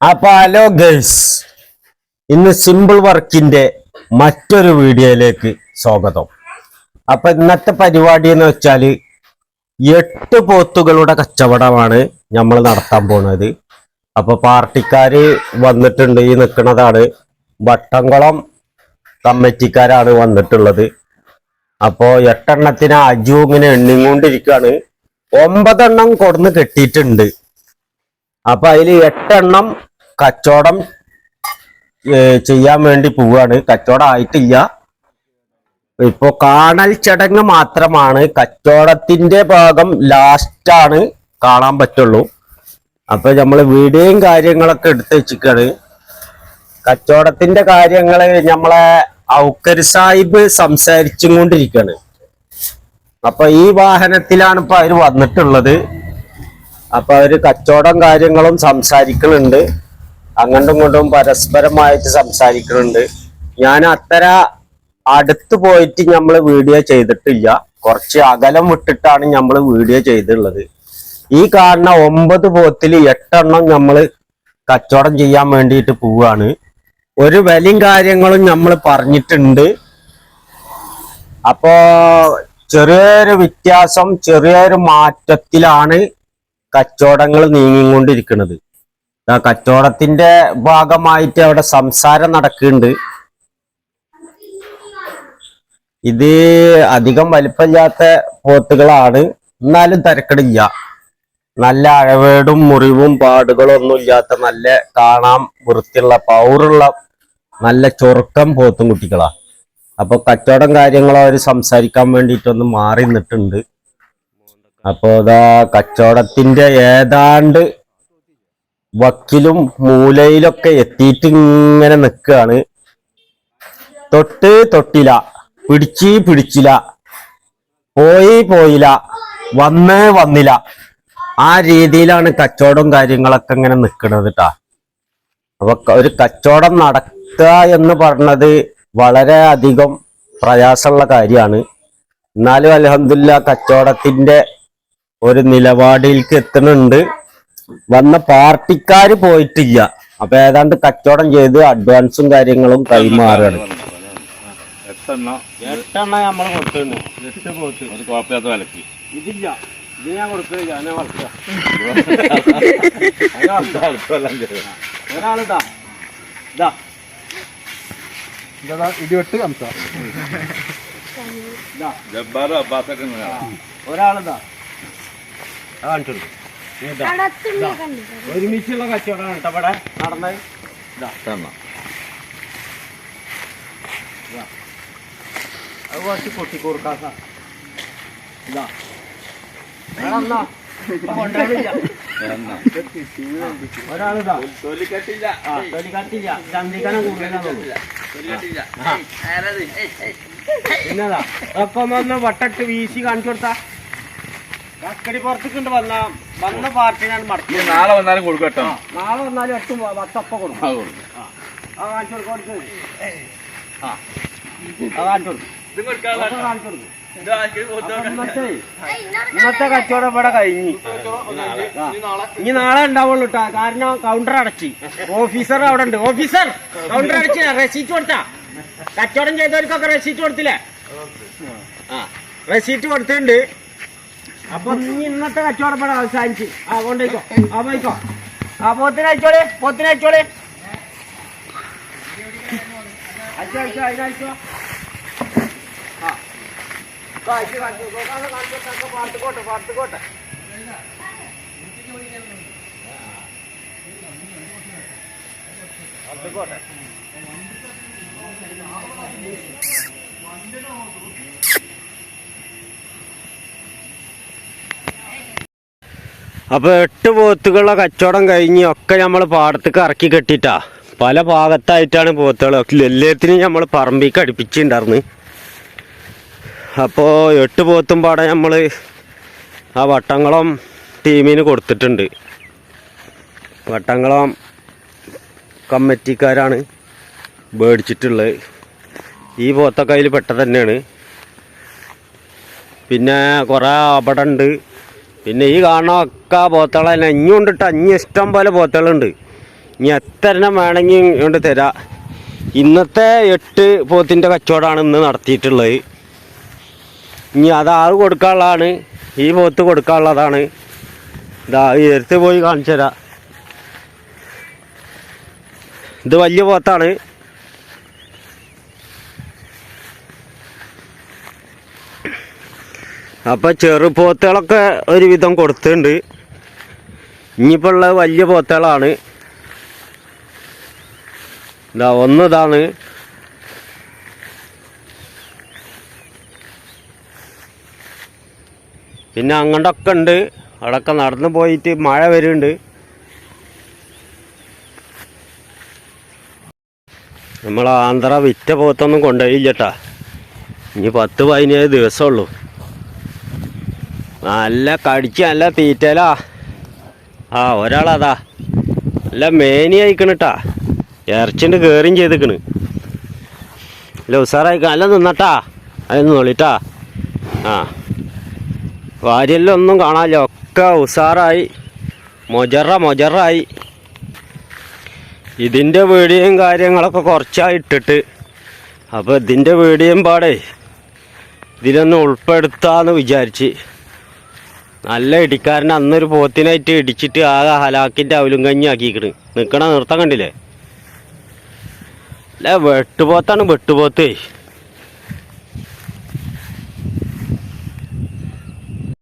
അപ്പൊ hello girls ഇന്ന് simple വർക്കിന്റെ മറ്റൊരു വീഡിയോയിലേക്ക് സ്വാഗതം. അപ്പൊ ഇന്നത്തെ പരിപാടി എന്ന് വെച്ചാൽ എട്ട് പോത്തുകളുടെ കച്ചവടമാണ് നമ്മൾ നടത്താൻ പോണത്. അപ്പൊ പാർട്ടിക്കാര് വന്നിട്ടുണ്ട് ഈ നിൽക്കുന്നതാണ് വട്ടംകുളം കമ്മിറ്റിക്കാരാണ് വന്നിട്ടുള്ളത്. അപ്പോ എട്ടെണ്ണത്തിന് അജു ഇങ്ങനെ എണ്ണിക്കൊണ്ടിരിക്കുകയാണ് ഒമ്പതെണ്ണം കൊടുന്ന് കെട്ടിയിട്ടുണ്ട്. അപ്പൊ അതിൽ എട്ടെണ്ണം കച്ചവടം ചെയ്യാൻ വേണ്ടി പോവാണ്. കച്ചവടം ആയിട്ടില്ല. ഇപ്പോ കാണൽ ചടങ്ങ് മാത്രമാണ്. കച്ചവടത്തിന്റെ ഭാഗം ലാസ്റ്റാണ് കാണാൻ പറ്റുള്ളൂ. അപ്പൊ നമ്മൾ വീഡിയോയും കാര്യങ്ങളൊക്കെ എടുത്ത് വെച്ചിക്കാണ്. കച്ചവടത്തിന്റെ കാര്യങ്ങൾ നമ്മളെ ഔക്കർ സാഹിബ് സംസാരിച്ചും കൊണ്ടിരിക്കാണ്. അപ്പൊ ഈ വാഹനത്തിലാണ് ഇപ്പൊ അവർ വന്നിട്ടുള്ളത്. അപ്പൊ അവർ കച്ചവടം കാര്യങ്ങളും സംസാരിക്കുന്നുണ്ട് അങ്ങോട്ടും ഇങ്ങോട്ടും പരസ്പരമായിട്ട് സംസാരിക്കുന്നുണ്ട് ഞാൻ അത്ര അടുത്ത് പോയിട്ട് നമ്മൾ വീഡിയോ ചെയ്തിട്ടില്ല. കുറച്ച് അകലം വിട്ടിട്ടാണ് നമ്മൾ വീഡിയോ ചെയ്തിട്ടുള്ളത്. ഈ കാണുന്ന ഒമ്പത് പോത്തിൽ എട്ടെണ്ണം നമ്മൾ കച്ചവടം ചെയ്യാൻ വേണ്ടിയിട്ട് പോവാണ്. ഒരു വിലയും കാര്യങ്ങളും നമ്മൾ പറഞ്ഞിട്ടുണ്ട്. അപ്പോ ചെറിയൊരു വ്യത്യാസം ചെറിയൊരു മാറ്റത്തിലാണ് കച്ചവടങ്ങൾ നീങ്ങിക്കൊണ്ടിരിക്കുന്നത് ആ കച്ചവടത്തിന്റെ ഭാഗമായിട്ട് അവിടെ സംസാരം നടക്കുന്നുണ്ട്. ഇത് അധികം വലിപ്പമില്ലാത്ത പോത്തുകളാണ്. എന്നാലും തിരക്കടില്ല. നല്ല അഴവേടും മുറിവും പാടുകളും ഒന്നും ഇല്ലാത്ത നല്ല കാണാം വൃത്തിയുള്ള പൗറുള്ള നല്ല ചൊറുക്കം പോത്തും കുട്ടികളാ. അപ്പൊ കച്ചവടം കാര്യങ്ങളോ അവർ സംസാരിക്കാൻ വേണ്ടിയിട്ടൊന്ന് മാറി നിന്നിട്ടുണ്ട്. അപ്പോ ഇതാ കച്ചവടത്തിന്റെ ഏതാണ്ട് വക്കിലും മൂലയിലൊക്കെ എത്തിയിട്ട് ഇങ്ങനെ നിൽക്കുകയാണ് തൊട്ട് തൊട്ടില്ല പിടിച്ച് പിടിച്ചില്ല പോയി പോയില്ല വന്നേ വന്നില്ല ആ രീതിയിലാണ് കച്ചവടം കാര്യങ്ങളൊക്കെ ഇങ്ങനെ നിൽക്കുന്നത് കേട്ടാ അപ്പൊ ഒരു കച്ചവടം നടത്തുക എന്ന് പറഞ്ഞത് വളരെ അധികം പ്രയാസമുള്ള കാര്യമാണ്. എന്നാലും അലഹമില്ല കച്ചവടത്തിന്റെ ഒരു നിലപാടിലേക്ക് എത്തുന്നുണ്ട്. വന്ന പാർട്ടിക്കാര് പോയിട്ടില്ല. അപ്പൊ ഏതാണ്ട് കച്ചവടം ചെയ്ത് അഡ്വാൻസും കാര്യങ്ങളും കൈമാറുകയാണ്. ഇതില്ല. ഇത് ഞാൻ കൊടുക്കില്ല. ഒരാളിതാ. ഇതാ. ഇതാ. ഒരാളിതാ. ഒരുമിച്ചുള്ള കച്ചവടമാണ് കേട്ടോ ഇവിടെ നടന്നത്. അത് കുറച്ച് കൊട്ടി കൊടുക്കാം സാർ ഇതാ. എന്നാ. പിന്നതാ. ഒപ്പം വന്ന് വട്ടട്ട് വീശി കാണിച്ചു കൊടുത്താ? കക്കടി പുറത്തേക്കുണ്ട് വന്ന വന്ന പാർട്ടിനാണ് മടക്കി. ഇനി നാളെ വന്നാലും കൊടുക്കട്ടോ കേട്ടോ. നാളെ വന്നാലും എട്ടും പത്തപ്പ കൊടുക്കും. ആ, കാണിച്ചു. ആ. കാണിച്ചു കാണിച്ചു ഇന്നത്തെ കച്ചവടം ഇവിടെ കഴിഞ്ഞു. ഇനി നാളെ. ഉണ്ടാവുള്ളൂ കേട്ടോ കാരണം കൗണ്ടർ അടച്ചു. ഓഫീസർ അവിടെ ഉണ്ട്. ഓഫീസർ കൗണ്ടർ അടച്ച്. റെസീറ്റ് കൊടുത്താ. കച്ചവടം ചെയ്തവർക്കൊക്കെ റെസീറ്റ് കൊടുത്തില്ലേ? ആ. റെസീറ്റ് കൊടുത്തിട്ടുണ്ട്. അപ്പൊ ഇനി ഇന്നത്തെ കച്ചവടം ഇവിടെ അവസാനിച്ച്. ആ കൊണ്ടേക്കോ ആ പോയിക്കോ. ആ പോത്തിന് അയച്ചോളെ പോത്തിന് അയച്ചോളെ. അയച്ചോ അയച്ചോ അതിനയച്ചോ ആ. കാഴ്ച കാണിച്ചു നോക്കാതെ കാണിച്ചു പാർത്തുകോട്ടെ പാർത്തുകോട്ടെ പാർത്തുകോട്ടെ അപ്പൊ എട്ട് പോത്തുകളുടെ കച്ചവടം കഴിഞ്ഞ് ഒക്കെ നമ്മൾ പാടത്തേക്ക് ഇറക്കി കെട്ടിട്ടാ പല ഭാഗത്തായിട്ടാണ് പോത്തുകൾ എല്ലാത്തിനും നമ്മൾ പറമ്പിക്ക് അടുപ്പിച്ചിട്ടുണ്ടായിരുന്നു. അപ്പോൾ എട്ട് പോത്തും പാടെ നമ്മൾ ആ വട്ടംകുളം ടീമിന് കൊടുത്തിട്ടുണ്ട്. വട്ടംകുളം കമ്മിറ്റിക്കാരാണ് മേടിച്ചിട്ടുള്ളത്. ഈ പോത്തൊക്കെ അതിൽ പെട്ട തന്നെയാണ്. പിന്നെ കുറേ ഉണ്ട് പിന്നെ ഈ കാണുന്ന ഒക്കെ പോത്തുകൾ തന്നെ ഇഞ്ഞും അഞ്ഞ് ഇഷ്ടം പോലെ പോത്തളുണ്ട് ഇനി എത്ര എണ്ണം വേണമെങ്കിൽ ഇങ്ങോട്ട് തരാം. ഇന്നത്തെ എട്ട് പോത്തിന്റെ കച്ചവടമാണ് ഇന്ന് നടത്തിയിട്ടുള്ളത്. ഇനി അത് ആറ് കൊടുക്കാനുള്ളതാണ്? ഈ പോത്ത് കൊടുക്കാനുള്ളതാണ്. ഇതാ എടുത്ത് പോയി കാണിച്ചു തരാം ഇത് വലിയ പോത്താണ്. അപ്പോൾ ചെറുപോത്തുകളൊക്കെ ഒരുവിധം കൊടുത്തിട്ടുണ്ട്. ഇനിയിപ്പോൾ ഉള്ളത് വലിയ പോത്തുകളാണ്. ഇതാ ഒന്ന് ഇതാണ് പിന്നെ അങ്ങോട്ടൊക്കെ ഉണ്ട്. അവിടെയൊക്കെ നടന്നു പോയിട്ട് മഴ വരുന്നുണ്ട്. നമ്മൾ ആന്ധ്ര വിറ്റ പോത്തൊന്നും കൊണ്ടുപോയില്ല കേട്ടാ ഇനി പത്ത് പതിനേഴ് ദിവസമുള്ളൂ നല്ല കടിച്ച് നല്ല തീറ്റലാ. ആ ഒരാളതാ. നല്ല മേനി അയക്കണിട്ടാ ഇറച്ചിന്റെ കയറിയും ചെയ്തിക്കണ്. അല്ല ഉസാറായിക്ക അല്ല നിന്നട്ടാ. അത് നിന്നോളിട്ടാ ആ. വാര്യല്ലൊന്നും ഒന്നും കാണാനില്ല. ഒക്കെ ഉസാറായി. മൊജറ മൊജറായി. ഇതിന്റെ വീഡിയോയും കാര്യങ്ങളൊക്കെ കുറച്ചായി ഇട്ടിട്ട്. അപ്പോൾ ഇതിന്റെ വീഡിയോയും പാടേ ഇതിലൊന്ന് ഉൾപ്പെടുത്താന്ന് വിചാരിച്ച്. നല്ല ഇടിക്കാരൻ അന്നൊരു പോത്തിനായിട്ട് ഇടിച്ചിട്ട് ആകെ ഹലാക്കിന്റെ അവലും കഞ്ഞി ആക്കിക്കണ് നിൽക്കണ നിർത്തം കണ്ടില്ലേ? അല്ല വെട്ടുപോത്താണ് വെട്ടുപോത്തേ.